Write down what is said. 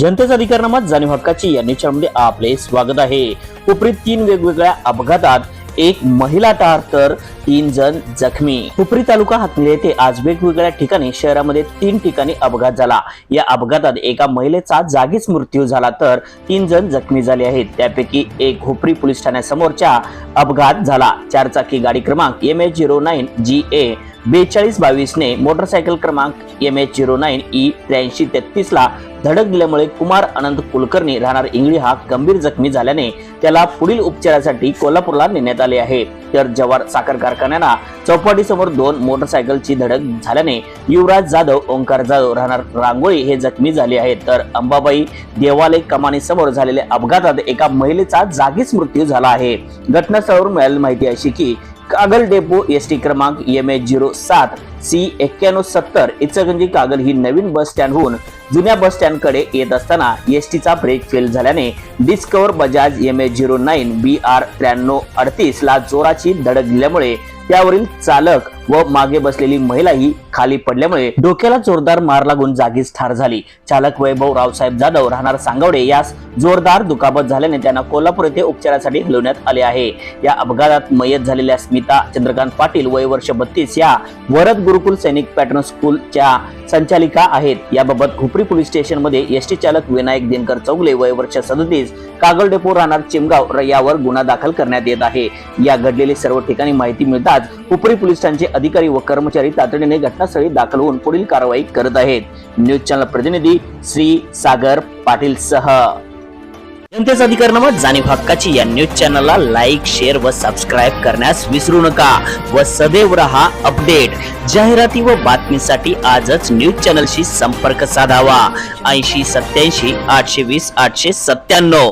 जनतेचा अधिकारनामा जाणीव हक्काची या न्यूजमध्ये आपले स्वागत आहे. उपरीत तीन वेगवेगळ्या अपघातात एक महिला ठार तर तीन जण जखमी. उपरी तालुका हातमिले येथे आज वेगवेगळ्या ठिकाणी शहरामध्ये तीन ठिकाणी अपघात झाला. या अपघातात एका महिलेचा जागीच मृत्यू झाला तर तीन जण जखमी झाले आहेत. त्यापैकी एक हुपरी पोलीस ठाण्यासमोरच्या अपघात झाला. चारचाकी गाडी क्रमांक M H zero nine G A बेचाळीस बावीसने मोटरसायकल क्रमांक M H zero nine E त्र्याऐंशी तेहतीसला धडक दिल्यामुळे कुमार अनंत कुलकर्णी राहणार इंगळी हा गंभीर जखमी झाल्याने त्याला पुढील उपचारासाठी कोल्हापूरला नेण्यात आले आहे. तर जवार साखर कारखान्याला चौपाटीसमोर दोन मोटरसायकलची धडक झाल्याने युवराज जाधव ओंकार जाधव राहणार रांगोळी हे जखमी झाले आहेत. तर अंबाबाई देवालय कमानी समोर झालेल्या अपघातात एका महिलेचा जागीच मृत्यू झाला आहे. घटनास्थळावरून मिळालेली माहिती अशी की कागल डेपो एस टी क्रमांक एम एच झिरो सात सी एक्क्याण्णव सत्तर. इचलकरंजी कागल ही नवीन बस स्टँडहून जुन्या बस स्टँडकडे येत असताना एस टीचा ब्रेक फेल झाल्याने Discover Bajaj M H zero nine B R त्र्याण्णव अडतीस ला जोराची धडक दिल्यामुळे त्यावरील चालक व मागे बसलेली महिला ही खाली पडल्यामुळे डोक्याला जोरदार मार लागून जागीच ठार झाली. चालक वैभव रावसाहेब जाधव राहणार सांगवडे यास जोरदार दुखापत झाल्याने त्यांना कोल्हापूर येथे उपचारासाठी हलवण्यात आले आहे. या अपघातात मयत झालेल्या स्मिता चंद्रकांत पाटील वय वर्ष बत्तीस या वरद गुरुकुल सैनिक पॅटर्न स्कूलच्या संचालिका आहेत. याबाबत खुपरी पोलीस स्टेशनमध्ये एसटी चालक विनायक दिनकर चौगले वय वर्ष सदतीस कागल डेपो राहणार चिमगाव यावर गुन्हा दाखल करण्यात येत आहे. या घडलेली सर्व ठिकाणी माहिती मिळताच उपरी पोलीस ठाण्याचे अधिकारी व कर्मचारी तातडीने घटनास्थळी दाखल होऊन पुढील कारवाई करत आहेत. न्यूज चॅनल प्रतिनिधी श्री सागर पाटील सह. जनतेचा अधिकारनामा जाणीव हक्काची या न्यूज चॅनलला लाईक शेअर व सबस्क्राईब करण्यास विसरू नका व सदैव रहा अपडेट. जाहिराती व बातमीसाठी आजच न्यूज चॅनलशी संपर्क साधावा. ऐंशी सत्याऐंशी आठशे वीस आठशे सत्त्याण्णव.